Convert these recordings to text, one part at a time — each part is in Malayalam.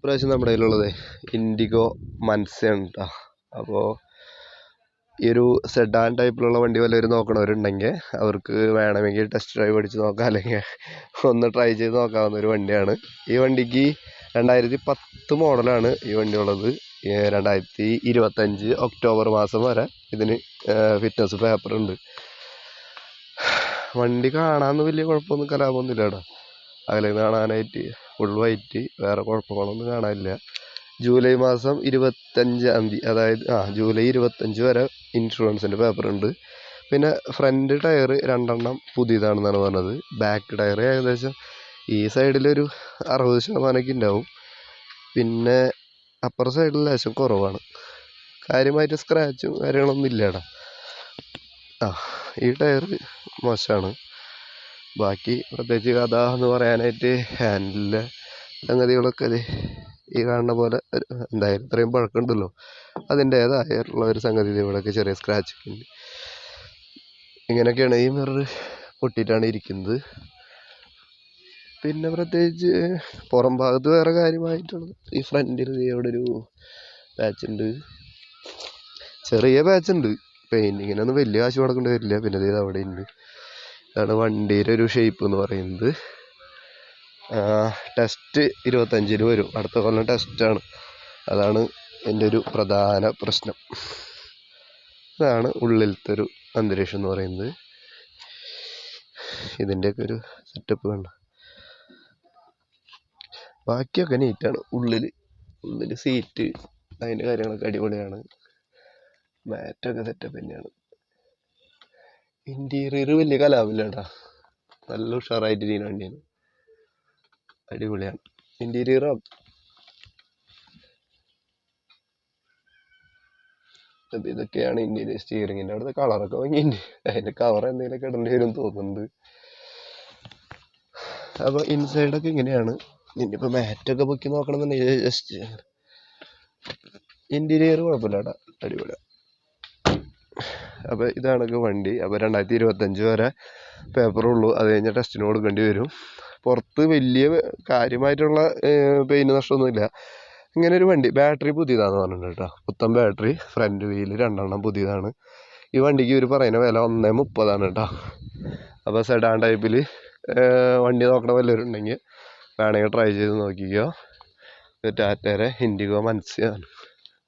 ഇപ്രാവശ്യം നമ്മുടെ കയ്യിലുള്ളത് ഇൻഡിഗോ മൻസയാണ് കേട്ടോ അപ്പോൾ ഈ ഒരു സെഡാൻ ടൈപ്പിലുള്ള വണ്ടി വല്ലവരും നോക്കണവരുണ്ടെങ്കിൽ അവർക്ക് വേണമെങ്കിൽ ടെസ്റ്റ് ഡ്രൈവ് അടിച്ച് നോക്കാം അല്ലെങ്കിൽ ഒന്ന് ട്രൈ ചെയ്ത് നോക്കാവുന്ന ഒരു വണ്ടിയാണ്. ഈ വണ്ടിക്ക് രണ്ടായിരത്തി പത്ത് മോഡലാണ് ഈ വണ്ടി ഉള്ളത്. രണ്ടായിരത്തി ഇരുപത്തഞ്ച് ഒക്ടോബർ മാസം വരെ ഇതിന് ഫിറ്റ്നസ് പേപ്പർ ഉണ്ട്. വണ്ടി കാണാമെന്ന് വലിയ കുഴപ്പമൊന്നും കലാപമൊന്നുമില്ല കേട്ടോ അതിൽ കാണാനായിട്ട് ഫുൾ വൈറ്റ് വേറെ കുഴപ്പങ്ങളൊന്നും കാണാനില്ല. ജൂലൈ മാസം ഇരുപത്തഞ്ചാം തീയതി അതായത് ആ ജൂലൈ ഇരുപത്തഞ്ച് വരെ ഇൻഷുറൻസിന്റെ പേപ്പർ ഉണ്ട്. പിന്നെ ഫ്രണ്ട് ടയർ രണ്ടെണ്ണം പുതിയതാണെന്നാണ് പറഞ്ഞത്. ബാക്ക് ടയർ ഏകദേശം ഈ സൈഡിലൊരു അറുപത് ശതമാനമൊക്കെ ഉണ്ടാവും. പിന്നെ അപ്പർ സൈഡിൽ ലേശം കുറവാണ്. കാര്യമായിട്ട് സ്ക്രാച്ചും കാര്യങ്ങളൊന്നും ഇല്ലടാ. ആ ഈ ടയർ മോശമാണ്. ബാക്കി പ്രത്യേകിച്ച് കഥ എന്ന് പറയാനായിട്ട് ഹാൻഡിലെ സംഗതികളൊക്കെ ദേ ഈ കാണുന്ന പോലെ എന്തായാലും ഇത്രയും പഴക്കമുണ്ടല്ലോ. അതിന്റേതായിട്ടുള്ള ഒരു സംഗതി ഇവിടെയൊക്കെ ചെറിയ സ്ക്രാച്ച് ഉണ്ട്. ഇങ്ങനെയൊക്കെയാണ് ഈ മിറർ പൊട്ടിയിട്ടാണ് ഇരിക്കുന്നത്. പിന്നെ പ്രത്യേകിച്ച് പുറം ഭാഗത്ത് വേറെ കാര്യമായിട്ടുള്ളത്. ഈ ഫ്രണ്ടിൽ ഇവിടെ ഒരു പാച്ച് ഉണ്ട്. ചെറിയ പാച്ച് ഉണ്ട്. പെയിന്റിങ്ങിനൊന്നും വലിയ കാശ് കൊടുക്കേണ്ടി വരില്ല. പിന്നെ ഇത് അവിടെ ഉണ്ട് ഇതാണ് വണ്ടിയുടെ ഒരു ഷേപ്പ് എന്ന് പറയുന്നത്. ടെസ്റ്റ് ഇരുപത്തഞ്ചിന് വരും. അടുത്ത കൊല്ലം ടെസ്റ്റാണ് അതാണ് എന്റെ ഒരു പ്രധാന പ്രശ്നം. അതാണ് ഉള്ളിലത്തെ ഒരു അന്തരീക്ഷം എന്ന് പറയുന്നത്. ഇതിന്റെയൊക്കെ ഒരു സെറ്റപ്പ് കണ്ട. ബാക്കിയൊക്കെ നീറ്റാണ് ഉള്ളിൽ ഉള്ളിൽ സീറ്റ് അതിന്റെ കാര്യങ്ങളൊക്കെ അടിപൊളിയാണ്. മാറ്റൊക്കെ സെറ്റപ്പ് തന്നെയാണ്. ഇന്റീരിയർ വലിയ കലാപില്ലാണ്ടാ നല്ല ഉഷാറായിട്ട് ചെയ്യുന്ന വണ്ടിയാണ്. അടിപൊളിയാണ്. ഇന്റീരിയറും അപ്പം ഇതൊക്കെയാണ് ഇന്ത്യയിലെ സ്റ്റിയറിങ്ങിന്റെ അവിടുത്തെ കളറൊക്കെ ഭംഗിയുണ്ട് അതിന്റെ കവർ എന്തെങ്കിലുമൊക്കെ ഇടേണ്ടി വരും തോന്നുന്നുണ്ട്. അപ്പോൾ ഇൻസൈഡൊക്കെ ഇങ്ങനെയാണ്. ഇനിയിപ്പോൾ മാറ്റൊക്കെ പൊക്കി നോക്കണമെന്നുണ്ടെങ്കിൽ ജസ്റ്റ് ഇന്റീരിയർ കുഴപ്പമില്ല കേട്ടോ. അടിപൊളിയാണ് അപ്പോൾ ഇതാണ് വണ്ടി. അപ്പോൾ രണ്ടായിരത്തി ഇരുപത്തഞ്ച് വരെ പേപ്പറുള്ളൂ അത് കഴിഞ്ഞാൽ ടെസ്റ്റിന് കൊടുക്കേണ്ടി വരും. പുറത്ത് വലിയ കാര്യമായിട്ടുള്ള പെയിന്റ് നഷ്ടമൊന്നുമില്ല. ഇങ്ങനെ ഒരു വണ്ടി ബാറ്ററി പുതിയതാണെന്ന് പറഞ്ഞിട്ടുണ്ട് കേട്ടോ. പുത്തൻ ബാറ്ററി ഫ്രണ്ട് വീൽ രണ്ടെണ്ണം പുതിയതാണ്. ഈ വണ്ടിക്ക് ഇവർ പറയുന്ന വില ഒന്നേ മുപ്പതാണ് കേട്ടോ. അപ്പോൾ സെഡാൻ ടൈപ്പിൽ വണ്ടി നോക്കണ വല്ലവരും ഉണ്ടെങ്കിൽ വേണമെങ്കിൽ ട്രൈ ചെയ്ത് നോക്കിക്കോ. ടാറ്റേരെ ഇൻഡിഗോ മനസ്സിലാണ്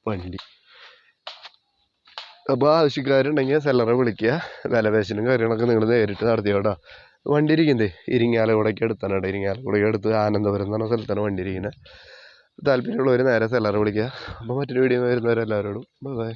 വണ്ടി. അപ്പോൾ ആവശ്യക്കാരുണ്ടെങ്കിൽ സെല്ലറെ വിളിക്കുക. വിലപേശലും കാര്യങ്ങളൊക്കെ നിങ്ങൾ നേരിട്ട് നടത്തിയോട്ടോ വണ്ടി ഇരിക്കുന്നത് ഇരിങ്ങാലക്കുടയ്ക്ക് അടുത്താണ് കേട്ടോ. ഇരിങ്ങാലക്കുടയ്ക്ക് അടുത്ത് ആനന്ദപുരം എന്ന് സ്ഥലത്താണ് വണ്ടി ഇരിക്കുന്നത് താല്പര്യമുള്ളവർ നേരെ സെല്ലറെ വിളിക്കുക. അപ്പോൾ മറ്റൊരു വീഡിയോ ബൈ ബൈ